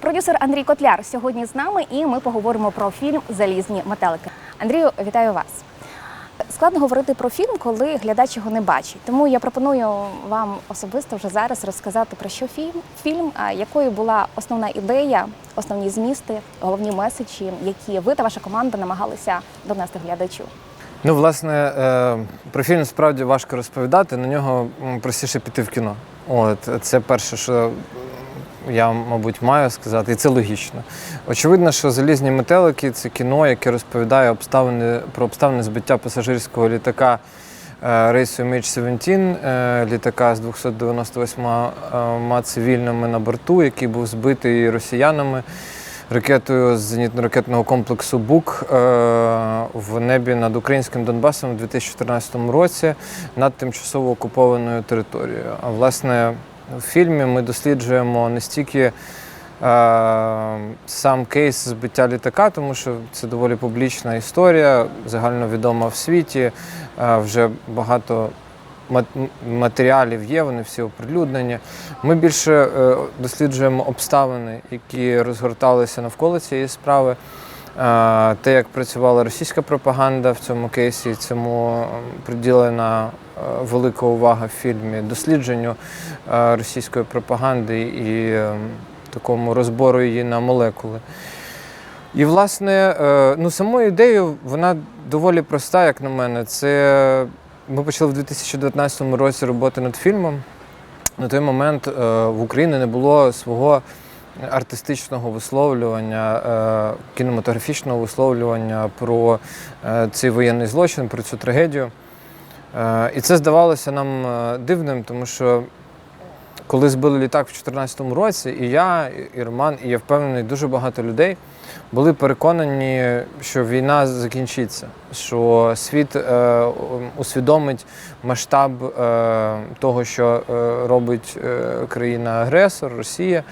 Продюсер Андрій Котляр сьогодні з нами, і ми поговоримо про фільм Залізні метелики. Андрію, вітаю вас. Складно говорити про фільм, коли глядач його не бачить. Тому я пропоную вам особисто вже зараз розказати про що фільм, фільм, якою була основна ідея, основні змісти, головні меседжі, які ви та ваша команда намагалися донести глядачу. Ну, власне, е, про фільм справді важко розповідати, на нього простіше піти в кіно. От, це перше, що я, мабуть, маю сказати, і це логічно. Очевидно, що залізні метелики це кіно, яке розповідає обставини про обставини збиття пасажирського літака е, рейсу MH17, е, літака з 298 цивільними на борту, який був збитий росіянами ракетою з зенітно-ракетного комплексу БУК е, в небі над українським Донбасом у 2014 році над тимчасово окупованою територією. А власне в фільмі ми досліджуємо не стільки е, сам кейс збиття літака, тому що це доволі публічна історія, загальновідома в світі. Е, вже багато матеріалів є, вони всі оприлюднені. Ми більше е, досліджуємо обставини, які розгорталися навколо цієї справи. Те, як працювала російська пропаганда в цьому кейсі, цьому приділена е, велика увага в фільмі дослідженню е, російської пропаганди і такому розбору її на молекули. І, власне, е, ну, самою ідеєю вона доволі проста, як на мене. Це ми почали в 2019 році роботи над фільмом. На той момент в Україні не було свого артистичного висловлювання, е, кінематографічного висловлювання про е, цей воєнний злочин, про цю трагедію. Е, І це здавалося нам дивним, тому що коли збили літак в 2014 році, і я, і Роман, і я впевнений, дуже багато людей були переконані, що війна закінчиться, що світ е, усвідомить масштаб е, того, що е, робить е, країна-агресор, Росія,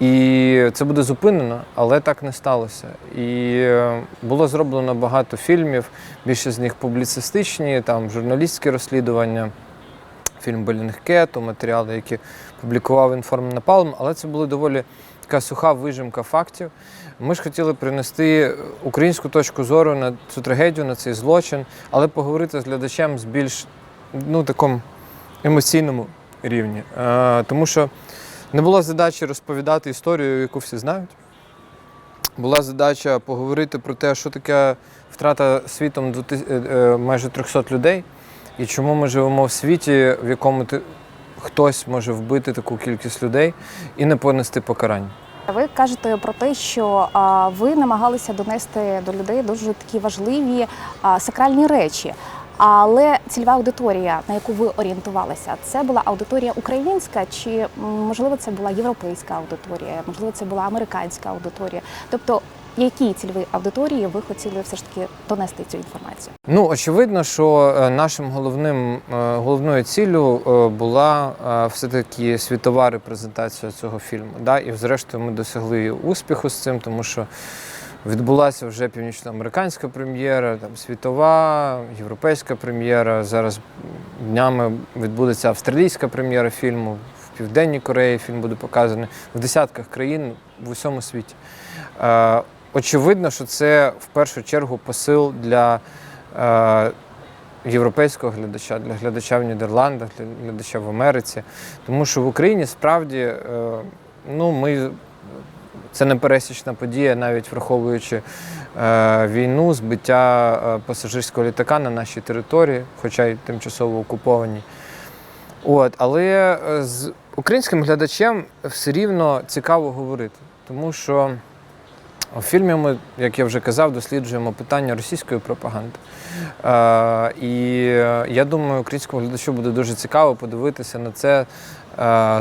і це буде зупинено, але так не сталося. І е, було зроблено багато фільмів, більше з них публіцистичні, там журналістські розслідування фільм Белінгкету, матеріали, які публікував інформ Напалм, але це була доволі така суха вижимка фактів. Ми ж хотіли принести українську точку зору на цю трагедію, на цей злочин, але поговорити з глядачем з більш ну, такому емоційному рівні. Е, тому що не було задачі розповідати історію, яку всі знають. Була задача поговорити про те, що таке втрата світом е, е, майже 300 людей. І чому ми живемо в світі, в якому хтось може вбити таку кількість людей і не понести покарання? Ви кажете про те, що а, ви намагалися донести до людей дуже такі важливі а, сакральні речі. Але цільова аудиторія, на яку ви орієнтувалися, це була аудиторія українська, чи можливо це була європейська аудиторія, можливо, це була американська аудиторія. Тобто, якій цільовій аудиторії ви хотіли все ж таки донести цю інформацію? Ну, очевидно, що е, нашим головним е, головною ціллю е, була е, все-таки світова репрезентація цього фільму. Да? І зрештою ми досягли успіху з цим, тому що відбулася вже північноамериканська прем'єра, там світова, європейська прем'єра. Зараз днями відбудеться австралійська прем'єра фільму. В Південній Кореї фільм буде показаний в десятках країн в усьому світі. Очевидно, що це в першу чергу посил для е, європейського глядача, для глядача в Нідерландах, для глядача в Америці. Тому що в Україні справді е, ну, ми, це не пересічна подія, навіть враховуючи е, війну, збиття е, пасажирського літака на нашій території, хоча й тимчасово окупованій. От, але е, з українським глядачем все рівно цікаво говорити, тому що у фільмі ми, як я вже казав, досліджуємо питання російської пропаганди. Е, і я думаю, українському глядачу буде дуже цікаво подивитися на це е,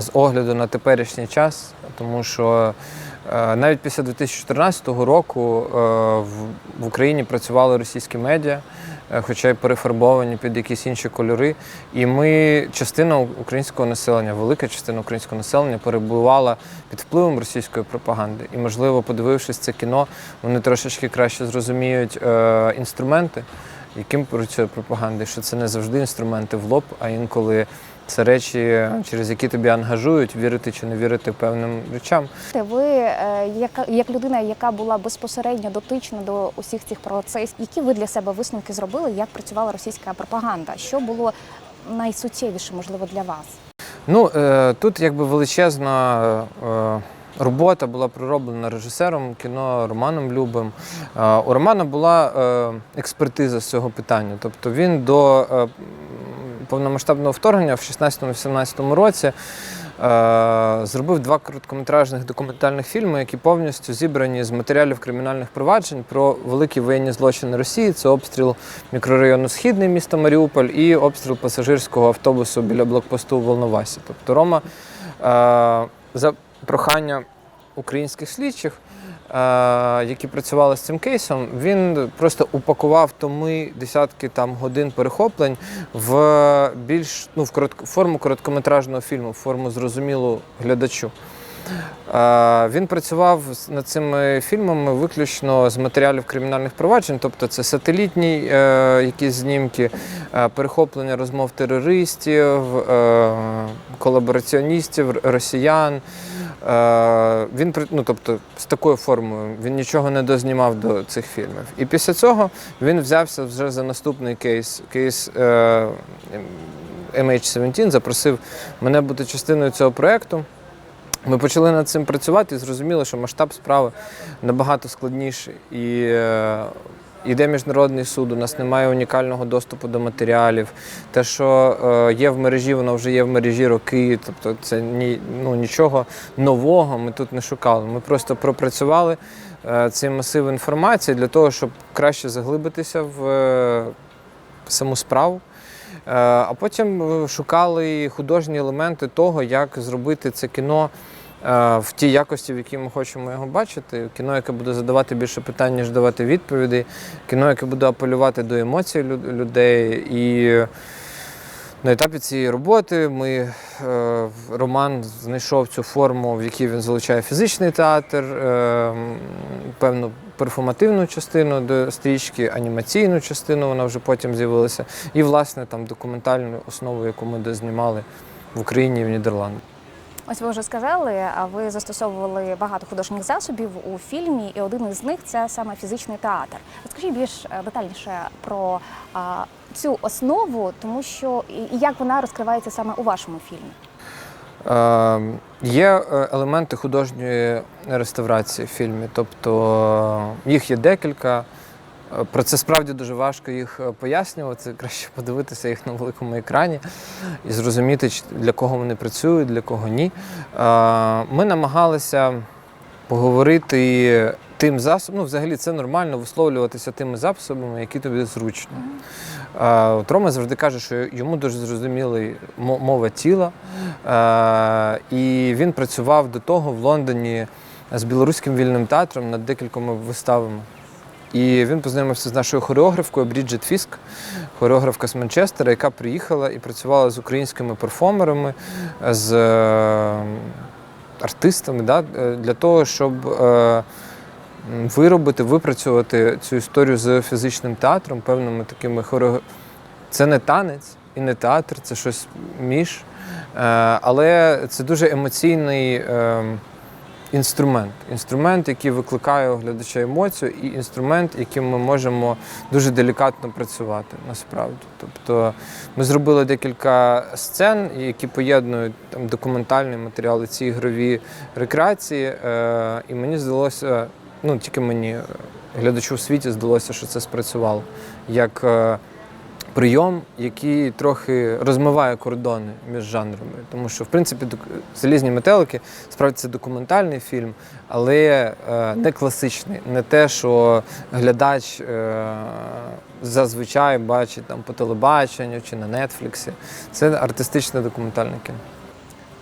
з огляду на теперішній час, тому що навіть після 2014 року е, в, Україні працювали російські медіа, е, хоча й перефарбовані під якісь інші кольори. І ми, частина українського населення, велика частина українського населення перебувала під впливом російської пропаганди. І, можливо, подивившись це кіно, вони трошечки краще зрозуміють е, інструменти, яким працює пропаганда, що це не завжди інструменти в лоб, а інколи Це речі, через які тобі ангажують, вірити чи не вірити певним речам. Ви е, як, як людина, яка була безпосередньо дотична до усіх цих процесів, які ви для себе висновки зробили, як працювала російська пропаганда? Що було найсуттєвіше, можливо, для вас? Ну е, тут якби величезна е, робота була пророблена режисером кіно Романом Любим. У Романа була експертиза з цього питання. Тобто він до повномасштабного вторгнення в 16-18 році. е, Зробив два короткометражних документальних фільми, які повністю зібрані з матеріалів кримінальних проваджень про великі воєнні злочини Росії. Це обстріл мікрорайону Східний міста Маріуполь і обстріл пасажирського автобусу біля блокпосту в Волновасі. Тобто Рома е, за прохання українських слідчих, які працювали з цим кейсом, він просто упакував томи десятки там годин перехоплень в більш ну, в коротко, форму короткометражного фільму, в форму зрозумілу глядачу. Е, Він працював над цими фільмами виключно з матеріалів кримінальних проваджень, тобто це сателітні е, якісь знімки, е, перехоплення розмов терористів, е, колабораціоністів, росіян. Е, Він ну, тобто, з такою формою він нічого не дознімав до цих фільмів. І після цього він взявся вже за наступний кейс, кейс е, MH17, запросив мене бути частиною цього проєкту. Ми почали над цим працювати і зрозуміли, що масштаб справи набагато складніший. І е, йде міжнародний суд, у нас немає унікального доступу до матеріалів. Те, що е, є в мережі, воно вже є в мережі роки. Тобто це ні, ну, нічого нового ми тут не шукали. Ми просто пропрацювали е, цей масив інформації для того, щоб краще заглибитися в е, саму справу. А потім шукали художні елементи того, як зробити це кіно в тій якості, в якій ми хочемо його бачити. Кіно, яке буде задавати більше питань, ніж давати відповідей, кіно, яке буде апелювати до емоцій людей. І на етапі цієї роботи ми, е, Роман знайшов цю форму, в якій він залучає фізичний театр, е, певну перформативну частину до стрічки, анімаційну частину, вона вже потім з'явилася, і, власне, там документальну основу, яку ми дознімали в Україні і в Нідерландах. Ось ви вже сказали, а ви застосовували багато художніх засобів у фільмі, і один із них це саме фізичний театр. Розкажіть більш е, детальніше про а, цю основу, тому що і як вона розкривається саме у вашому фільмі. Е, Є е, елементи художньої реставрації в фільмі, тобто е, їх є декілька. Про це справді дуже важко їх е, пояснювати. Краще подивитися їх на великому екрані і зрозуміти, для кого вони працюють, для кого ні. Е, Ми намагалися поговорити тим засобом. Ну, взагалі, це нормально висловлюватися тими засобами, які тобі зручно. Е, От Рома завжди каже, що йому дуже зрозумілий мо- мова тіла. І він працював до того в Лондоні з білоруським вільним театром над декількома виставами. І він познайомився з нашою хореографкою Бріджит Фіск, хореографка з Манчестера, яка приїхала і працювала з українськими перформерами, з е, артистами да, е, для того, щоб е, виробити, випрацювати цю історію з фізичним театром, певними такими хореографіями. Це не танець і не театр, це щось між. Але це дуже емоційний е, інструмент. Інструмент, який викликає у глядача емоцію, і інструмент, яким ми можемо дуже делікатно працювати насправді. Тобто ми зробили декілька сцен, які поєднують там документальний матеріал і ці ігрові рекреації. Е, І мені здалося, ну тільки мені, е, глядачу в світі, здалося, що це спрацювало. Як е, прийом, який трохи розмиває кордони між жанрами. Тому що, в принципі, залізні метелики справді це документальний фільм, але е, не класичний, не те, що глядач е, зазвичай бачить там по телебаченню чи на нетфліксі. Це артистичне документальне кіно.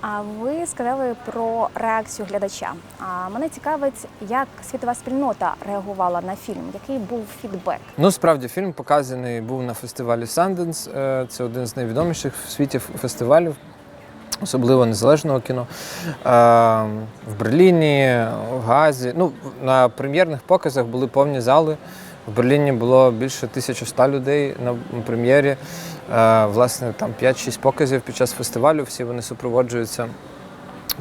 А ви сказали про реакцію глядача. А мене цікавить, як світова спільнота реагувала на фільм, який був фідбек. Ну, справді, фільм показаний був на фестивалі Sundance. Е, Це один з найвідоміших в світі фестивалів, особливо незалежного кіно. Е, В Берліні, в Газі. Ну, на прем'єрних показах були повні зали. В Берліні було більше 1100 людей на прем'єрі. Е, Власне, там 5-6 показів під час фестивалю. Всі вони супроводжуються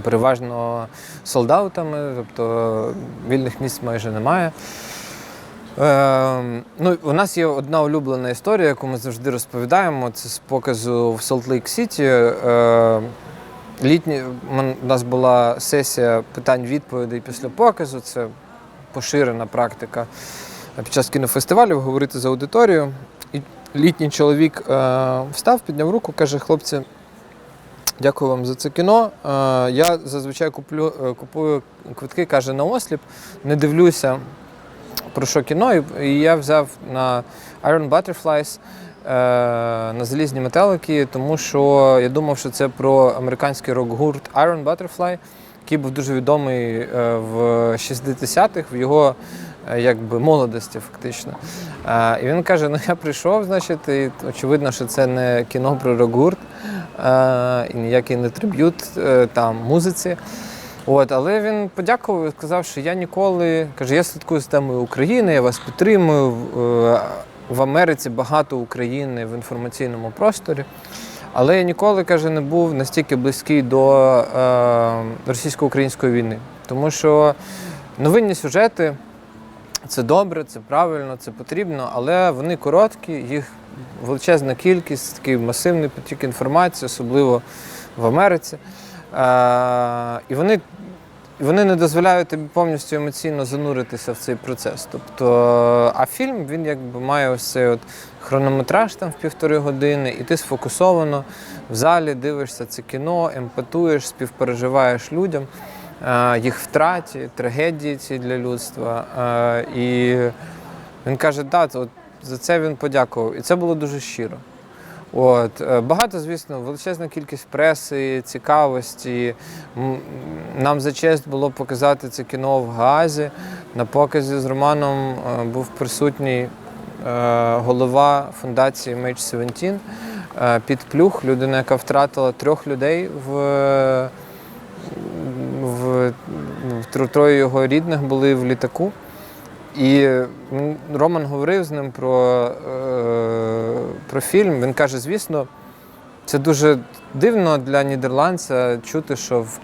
переважно солдатами, тобто вільних місць майже немає. Е, ну, у нас є одна улюблена історія, яку ми завжди розповідаємо. Це з показу в Солт-Лейк Сіті. Е, літні, у нас була сесія питань-відповідей після показу. Це поширена практика під час кінофестивалів говорити з аудиторією. І літній чоловік е, встав, підняв руку, каже: хлопці, дякую вам за це кіно. Е, я зазвичай куплю, е, купую квитки, каже, на осліп, не дивлюся про що кіно, і- я взяв на Iron Butterflies. На залізні метелики, тому що я думав, що це про американський рок-гурт Iron Butterfly, який був дуже відомий в 60-х, в його якби молодості, фактично. Е, І він каже: ну я прийшов, значить, і очевидно, що це не кіно про рок-гурт, е, і ніякий не триб'ют е, там музиці. От, але він подякував і сказав, що я ніколи каже, я слідкую з темою України, я вас підтримую. Е, в Америці багато України в інформаційному просторі. Але я ніколи каже, не був настільки близький до е, російсько-української війни. Тому що новинні сюжети це добре, це правильно, це потрібно, але вони короткі, їх величезна кількість, такий масивний потік інформації, особливо в Америці. Е, і вони, вони не дозволяють тобі повністю емоційно зануритися в цей процес. Тобто, а фільм він якби має ось цей от хронометраж там в півтори години, і ти сфокусовано в залі дивишся це кіно, емпатуєш, співпереживаєш людям, їх втраті, трагедії ці для людства. Е, і він каже, так, от за це він подякував. І це було дуже щиро. От, е, багато, звісно, величезна кількість преси, цікавості. Нам за честь було показати це кіно в Гаазі. На показі з Романом е, був присутній е, голова фундації MH17 е, Підплюх, людина, яка втратила трьох людей в, в троє його рідних були в літаку. І Роман говорив з ним про, е, про фільм. Він каже: звісно, це дуже дивно для нідерландця чути, що в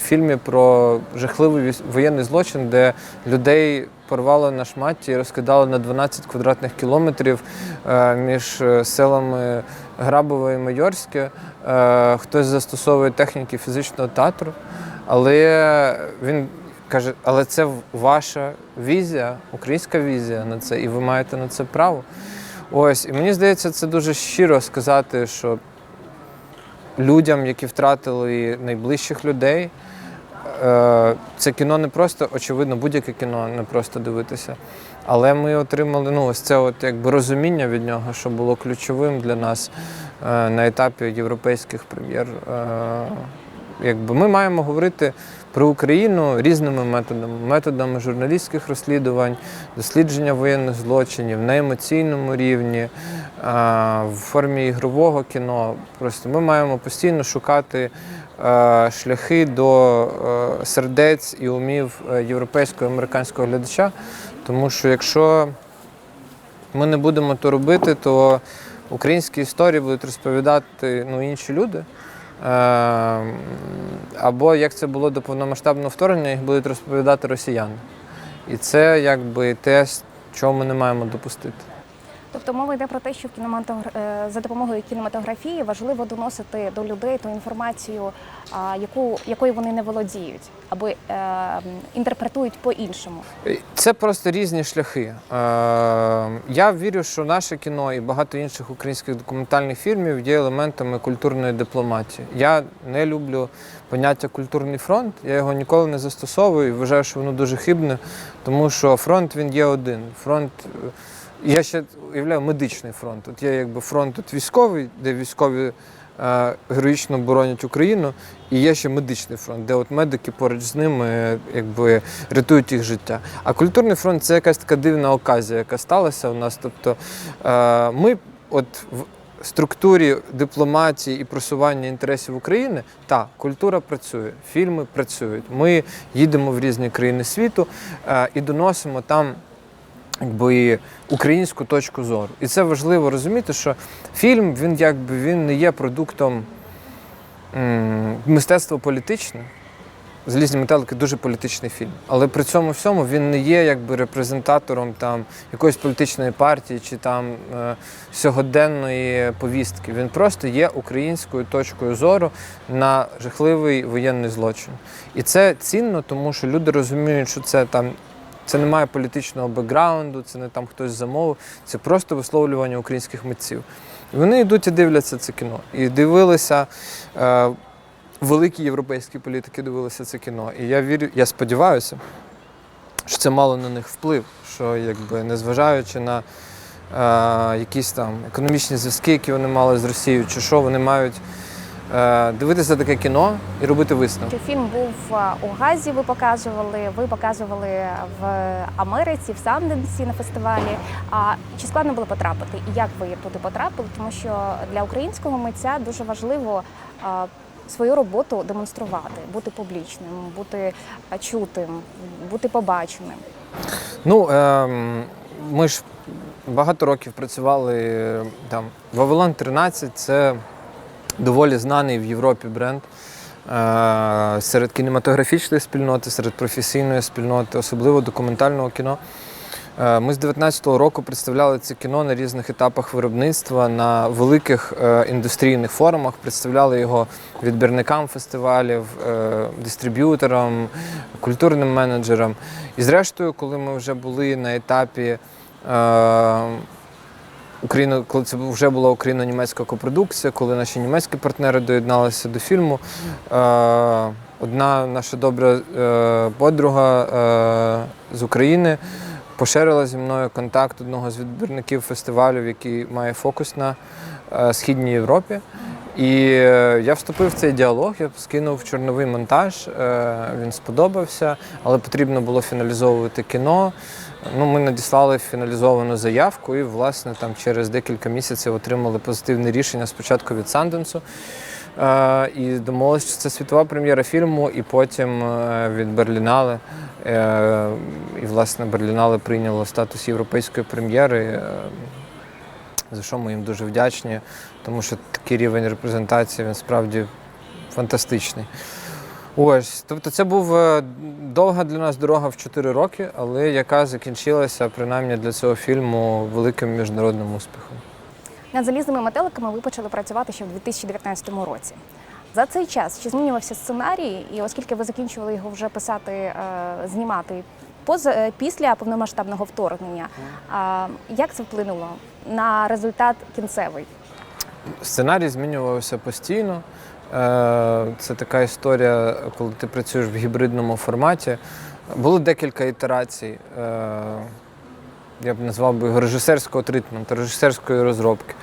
фільмі про жахливий воєнний злочин, де людей порвало на шматті і розкидало на 12 квадратних кілометрів е, між е, селами Грабове і Майорське. Хтось застосовує техніки фізичного театру, але він каже, але це ваша візія, українська візія на це, і ви маєте на це право. Ось, і мені здається, це дуже щиро сказати, що людям, які втратили найближчих людей, е, це кіно не просто, очевидно, будь-яке кіно не просто дивитися. Але ми отримали ну, ось це от, якби, розуміння від нього, що було ключовим для нас е, на етапі європейських прем'єр. Е, якби ми маємо говорити про Україну різними методами, методами журналістських розслідувань, дослідження воєнних злочинів на емоційному рівні, в формі ігрового кіно. Просто ми маємо постійно шукати е, шляхи до е, сердець і умів е, європейського американського глядача, тому що якщо ми не будемо то робити, то українські історії будуть розповідати ну, інші люди. Е, Або як це було до повномасштабного вторгнення, їх будуть розповідати росіяни. І це якби те, чого ми не маємо допустити. Тобто мова йде про те, що в кінематогр... е, за допомогою кінематографії важливо доносити до людей ту інформацію, яку якою вони не володіють, або е, інтерпретують по-іншому. Це просто різні шляхи. Е, Я вірю, що наше кіно і багато інших українських документальних фільмів є елементами культурної дипломатії. Я не люблю поняття культурний фронт, я його ніколи не застосовую і вважаю, що воно дуже хибне, тому що фронт він є один. Фронт. Я ще уявляю медичний фронт. От є якби фронт тут військовий, де військові е, героїчно боронять Україну, і є ще медичний фронт, де от медики поруч з ними е, якби рятують їх життя. А культурний фронт це якась така дивна оказія, яка сталася у нас. Тобто е, ми от в структурі дипломатії і просування інтересів України та культура працює, фільми працюють. Ми їдемо в різні країни світу е, і доносимо там якби українську точку зору. І це важливо розуміти, що фільм він якби він не є продуктом мистецтва політичне. Залізні метелики дуже політичний фільм. Але при цьому всьому він не є якби репрезентатором там якоїсь політичної партії чи там е, сьогоденної повістки. Він просто є українською точкою зору на жахливий воєнний злочин. І це цінно, тому що люди розуміють, що це там. Це не має політичного бекграунду, це не там хтось замовив, це просто висловлювання українських митців. І вони йдуть і дивляться це кіно. І дивилися, е, великі європейські політики дивилися це кіно. І я вірю, я сподіваюся, що це мало на них вплив, що якби незважаючи на е, якісь там економічні зв'язки, які вони мали з Росією, чи що, вони мають дивитися таке кіно і робити висновки. Фільм був е, у Газі, ви показували, ви показували в Америці, в Санденсі на фестивалі. А чи складно було потрапити? І як ви туди потрапили? Тому що для українського митця дуже важливо е, свою роботу демонструвати, бути публічним, бути е, чутим, бути побаченим. Ну, ем, ми ж багато років працювали е, там. Вавилон 13 це доволі знаний в Європі бренд. е, Серед кінематографічної спільноти, серед професійної спільноти, особливо документального кіно. Е, Ми з 19-го року представляли це кіно на різних етапах виробництва на великих е, індустрійних форумах, представляли його відбірникам фестивалів, дистриб'юторам, культурним менеджерам. І зрештою, коли ми вже були на етапі Україно, коли це вже була україно-німецька копродукція, коли наші німецькі партнери доєдналися до фільму. Е, одна наша добра е, подруга е, з України поширила зі мною контакт одного з відбірників фестивалів, який має фокус на е, Східній Європі. І е, я вступив в цей діалог, я скинув чорновий монтаж, е, він сподобався, але потрібно було фіналізовувати кіно. Ну, ми надіслали фіналізовану заявку і, власне, там через декілька місяців отримали позитивне рішення спочатку від Санденсу. Е, і домовилися, що це світова прем'єра фільму, і потім е, від Берлінале. І, власне, Берлінале прийняло статус європейської прем'єри, е, за що ми їм дуже вдячні, тому що такий рівень репрезентації він справді фантастичний. Ось, тобто це був довга для нас дорога в 4 роки, але яка закінчилася принаймні для цього фільму великим міжнародним успіхом. Над залізними метеликами ви почали працювати ще в 2019 році. За цей час чи змінювався сценарій, і оскільки ви закінчували його вже писати, е, знімати поза е, після повномасштабного вторгнення, як це вплинуло на результат кінцевий? Сценарій змінювався постійно. Е, Це така історія, коли ти працюєш в гібридному форматі. Було декілька ітерацій. Я б назвав би його режисерського тритменту, режисерської розробки.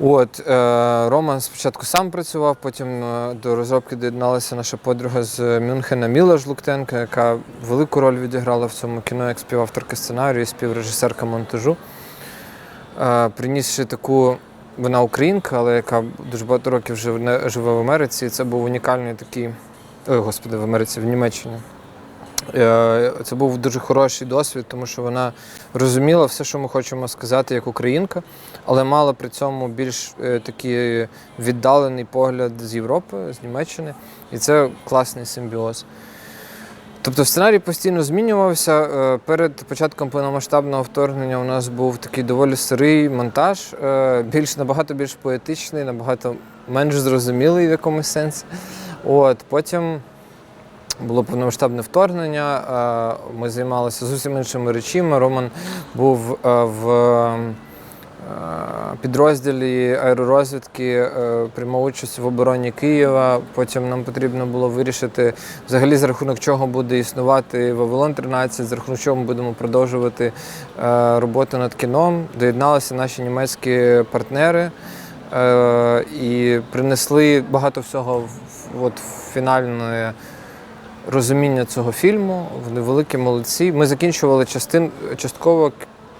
От, е, Роман спочатку сам працював, потім е, до розробки доєдналася наша подруга з Мюнхена Міла Жлуктенка, яка велику роль відіграла в цьому кіно як співавторка сценарію і співрежисерка монтажу. Е, принісши таку, вона українка, але яка дуже багато років живе в Америці. І це був унікальний такий, ой, господи, в Америці, в Німеччині. Е, Це був дуже хороший досвід, тому що вона розуміла все, що ми хочемо сказати як українка, але мала при цьому більш е, такий віддалений погляд з Європи, з Німеччини. І це класний симбіоз. Тобто сценарій постійно змінювався. Е, Перед початком повномасштабного вторгнення у нас був такий доволі сирий монтаж, більш набагато більш поетичний, набагато менш зрозумілий в якомусь сенсі. От потім було повномасштабне вторгнення. е, Ми займалися зовсім іншими речами. Роман був е, в е, підрозділі аеророзвідки, приймав участь в обороні Києва. Потім нам потрібно було вирішити, взагалі, за рахунок чого буде існувати Вавилон 13, за рахунок чого ми будемо продовжувати роботу над кіном. Доєдналися наші німецькі партнери і принесли багато всього в фінальне розуміння цього фільму. Вони великі молодці. Ми закінчували частин, частково.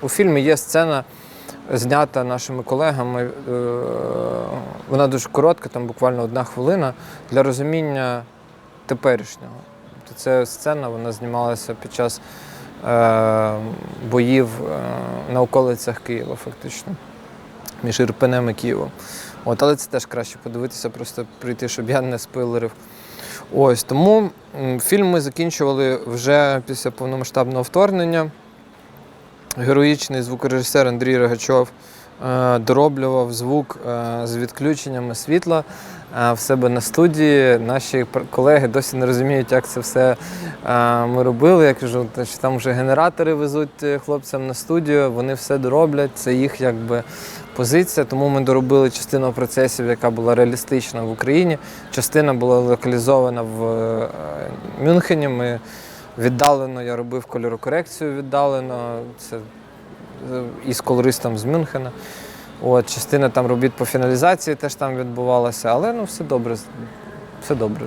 У фільмі є сцена, знята нашими колегами. Е, Вона дуже коротка, там буквально одна хвилина для розуміння теперішнього. Це сцена, вона знімалася під час е, боїв е, на околицях Києва, фактично, між Ірпенем і Києвом. От, але це теж краще подивитися, просто прийти, щоб я не спойлерив. Ось тому фільм ми закінчували вже після повномасштабного вторгнення. Героїчний звукорежисер Андрій Рогачов е, дороблював звук е, з відключеннями світла е, в себе на студії. Наші колеги досі не розуміють, як це все ми робили. Я кажу, що там вже генератори везуть хлопцям на студію, вони все дороблять, це їх якби позиція. Тому ми доробили частину процесів, яка була реалістична в Україні. Частина була локалізована в е, Мюнхені. Ми віддалено я робив кольорокорекцію віддалено. Це е, із колористом з Мюнхена. От, частина там робіт по фіналізації теж там відбувалася, але ну все добре. Все добре.